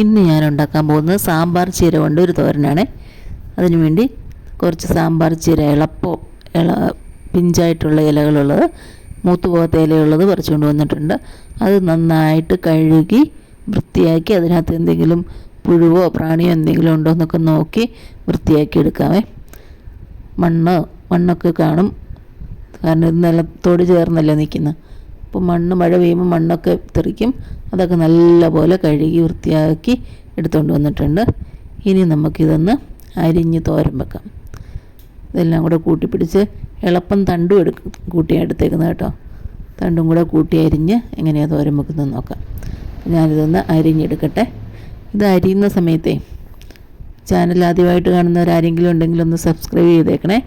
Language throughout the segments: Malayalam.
ഇന്ന് ഞാൻ ഉണ്ടാക്കാൻ പോകുന്നത് സാമ്പാർ ചീര കൊണ്ട് ഒരു തോരനാണ്. അതിനുവേണ്ടി കുറച്ച് സാമ്പാർ ചീര ഇളപ്പോ ഇള പിഞ്ചായിട്ടുള്ള ഇലകളുള്ളത് മൂത്തുപോകാത്ത ഇലയുള്ളത് കൊണ്ട് വന്നിട്ടുണ്ട്. അത് നന്നായിട്ട് കഴുകി വൃത്തിയാക്കി അതിനകത്ത് എന്തെങ്കിലും പുഴുവോ പ്രാണിയോ എന്തെങ്കിലും ഉണ്ടോ എന്നൊക്കെ നോക്കി വൃത്തിയാക്കി എടുക്കാമേ. മണ്ണ് മണ്ണൊക്കെ കാണും. കാരണം ഇത് നിലത്തോട് ചേർന്നല്ലേ നിൽക്കുന്നത് അപ്പോൾ മണ്ണ് മഴ പെയ്യുമ്പോൾ മണ്ണൊക്കെ തെറിക്കും. അതൊക്കെ നല്ലപോലെ കഴുകി വൃത്തിയാക്കി എടുത്തുകൊണ്ട് വന്നിട്ടുണ്ട്. ഇനി നമുക്കിതൊന്ന് അരിഞ്ഞ് തോരൻ വെക്കാം. ഇതെല്ലാം കൂടെ കൂട്ടിപ്പിടിച്ച് എളുപ്പം തണ്ടും എടുക്കും കൂട്ടിയാണ് എടുത്തേക്കുന്നത് കേട്ടോ. തണ്ടും കൂടെ കൂട്ടി അരിഞ്ഞ് എങ്ങനെയാണ് തോരൻ വെക്കുന്നത് നോക്കാം. ഞാനിതൊന്ന് അരിഞ്ഞെടുക്കട്ടെ. ഇത് അരിയുന്ന സമയത്തേ ചാനൽ ആദ്യമായിട്ട് കാണുന്നവരാരെങ്കിലും ഉണ്ടെങ്കിൽ ഒന്ന് സബ്സ്ക്രൈബ് ചെയ്തേക്കണേ.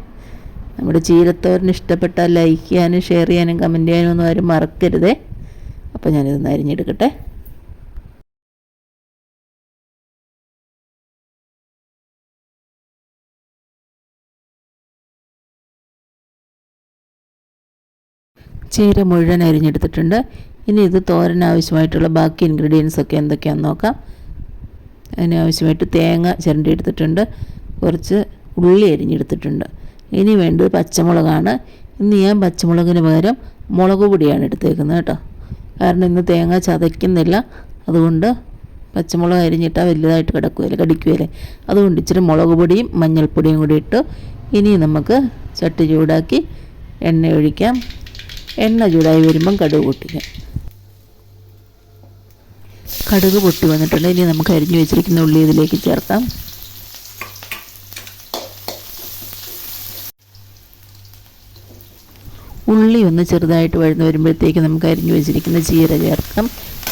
നമ്മുടെ ചീരത്തോരന് ഇഷ്ടപ്പെട്ടാൽ ലൈക്ക് ചെയ്യാനും ഷെയർ ചെയ്യാനും കമന്റ് ചെയ്യാനും ഒന്നും ആരും മറക്കരുതേ. അപ്പോൾ ഞാനിതൊന്ന് അരിഞ്ഞെടുക്കട്ടെ. ചീര മുഴുവൻ അരിഞ്ഞെടുത്തിട്ടുണ്ട്. ഇനി ഇത് തോരൻ ആവശ്യമായിട്ടുള്ള ബാക്കി ഇൻഗ്രീഡിയൻസ് ഒക്കെ എന്തൊക്കെയാണെന്ന് നോക്കാം. അതിന് ആവശ്യമായിട്ട് തേങ്ങ ചിരണ്ടി എടുത്തിട്ടുണ്ട്. കുറച്ച് ഉള്ളി അരിഞ്ഞെടുത്തിട്ടുണ്ട്. ഇനി വേണ്ടത് പച്ചമുളകാണ്. ഇന്ന് ഞാൻ പച്ചമുളകിന് പകരം മുളക് പൊടിയാണ് എടുത്തേക്കുന്നത് കേട്ടോ. കാരണം ഇന്ന് തേങ്ങ ചതയ്ക്കുന്നില്ല. അതുകൊണ്ട് പച്ചമുളക് അരിഞ്ഞിട്ടാൽ വലുതായിട്ട് കിടക്കുകയില്ല കടിക്കുകയില്ലേ അതുകൊണ്ട് ഇച്ചിരി മുളക് പൊടിയും മഞ്ഞൾപ്പൊടിയും കൂടി ഇട്ട് ഇനി നമുക്ക് ചട്ടി ചൂടാക്കി എണ്ണ ഒഴിക്കാം. എണ്ണ ചൂടായി വരുമ്പം കടുക് പൊട്ടിക്കാം. കടുക് പൊട്ടി വന്നിട്ടുണ്ട്. ഇനി നമുക്ക് അരിഞ്ഞു വെച്ചിരിക്കുന്ന ഉള്ളി ഇതിലേക്ക് ചേർക്കാം. ഉള്ളി ഒന്ന് ചെറുതായിട്ട് വഴന്ന് വരുമ്പോഴത്തേക്ക് നമുക്ക് അരിഞ്ഞു വെച്ചിരിക്കുന്ന ചീര ചേർക്കാം.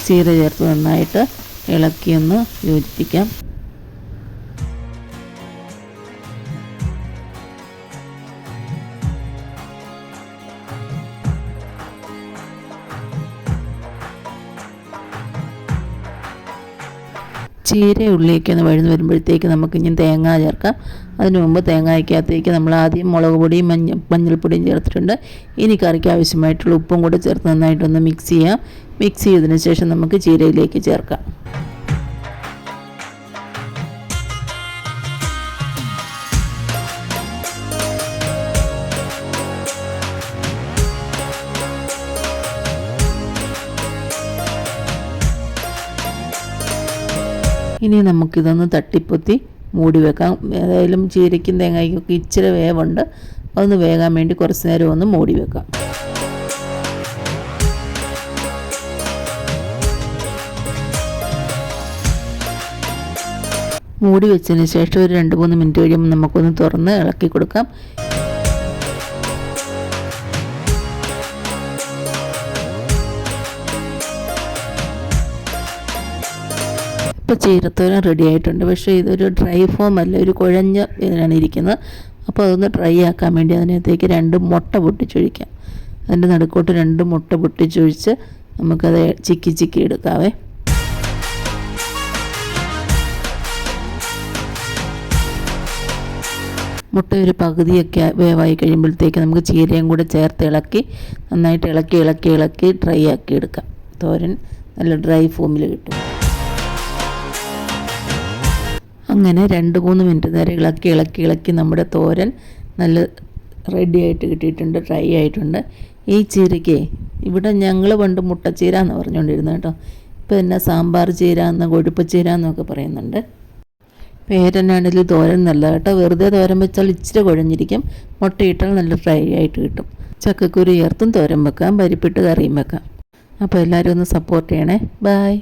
ചീര ചേർത്ത് നന്നായിട്ട് ഇളക്കിയൊന്ന് യോജിപ്പിക്കാം. ചീര ഉള്ളിയൊക്കെ ഒന്ന് വഴുന്ന് വരുമ്പോഴത്തേക്ക് നമുക്ക് ഇനി തേങ്ങ ചേർക്കാം. അതിന് മുമ്പ് തേങ്ങയ്ക്കകത്തേക്ക് നമ്മൾ ആദ്യം മുളക് പൊടിയും മഞ്ഞ മഞ്ഞൾപ്പൊടിയും ചേർത്തിട്ടുണ്ട്. ഇനി കറിക്ക് ആവശ്യമായിട്ടുള്ള ഉപ്പും കൂടെ ചേർത്ത് നന്നായിട്ടൊന്ന് മിക്സ് ചെയ്യാം. മിക്സ് ചെയ്തതിന് ശേഷം നമുക്ക് ചീരയിലേക്ക് ചേർക്കാം. ഇനി നമുക്കിതൊന്ന് തട്ടിപ്പൊത്തി മൂടി വെക്കാം. ഏതായാലും ചീരയ്ക്കും തേങ്ങയ്ക്കൊക്കെ ഇച്ചിരി വേവുണ്ട്. അതൊന്ന് വേകാൻ വേണ്ടി കുറച്ച് നേരം ഒന്ന് മൂടി വെക്കാം. മൂടി വെച്ചതിന് ശേഷം ഒരു രണ്ട് മൂന്ന് മിനിറ്റ് കഴിയുമ്പോൾ നമുക്കൊന്ന് തുറന്ന് ഇളക്കി കൊടുക്കാം. ഇപ്പോൾ ചീരത്തോരൻ റെഡി ആയിട്ടുണ്ട്. പക്ഷേ ഇതൊരു ഡ്രൈ ഫോം അല്ല ഒരു കുഴഞ്ഞ ഇതിനാണ് ഇരിക്കുന്നത്. അപ്പോൾ അതൊന്ന് ഡ്രൈ ആക്കാൻ വേണ്ടി അതിനകത്തേക്ക് രണ്ട് മുട്ട പൊട്ടിച്ചൊഴിക്കാം. അതിന്റെ നടുക്കോട്ട് രണ്ട് മുട്ട പൊട്ടിച്ചൊഴിച്ച് നമുക്കത് ചിക്കി ചിക്കി എടുക്കാവേ. മുട്ട ഒരു പകുതിയൊക്കെ വേവായി കഴിയുമ്പോഴത്തേക്ക് നമുക്ക് ചീരയും കൂടെ ചേർത്ത് ഇളക്കി നന്നായിട്ട് ഇളക്കി ഇളക്കി ഇളക്കി ഡ്രൈ ആക്കി എടുക്കാം. തോരൻ നല്ല ഡ്രൈ ഫോമിൽ കിട്ടും. അങ്ങനെ രണ്ട് മൂന്ന് മിനിറ്റ് നേരം ഇളക്കി ഇളക്കി ഇളക്കി നമ്മുടെ തോരൻ നല്ല റെഡി ആയിട്ട് കിട്ടിയിട്ടുണ്ട് ഡ്രൈ ആയിട്ടുണ്ട്. ഈ ചീരയ്ക്ക് ഇവിടെ ഞങ്ങൾ പണ്ട് മുട്ടച്ചീര എന്ന് പറഞ്ഞുകൊണ്ടിരുന്നു കേട്ടോ. ഇപ്പോൾ എന്നെ സാമ്പാർ ചീര എന്ന് കൊഴുപ്പ് ചീര എന്നൊക്കെ പറയുന്നുണ്ട്. പേരനാണെങ്കിൽ തോരൻ നല്ല കേട്ടോ. വെറുതെ തോരൻ വെച്ചാൽ ഇച്ചിരി കുഴഞ്ഞിരിക്കും. മുട്ടയിട്ടാൽ നല്ല ഫ്രൈ ആയിട്ട് കിട്ടും. ചക്കക്കുരു ചേർത്തും തോരൻ വെക്കാം പരിപ്പിട്ട് കറിയും വെക്കാം. അപ്പോൾ എല്ലാവരും ഒന്ന് സപ്പോർട്ട് ചെയ്യണേ. ബായ്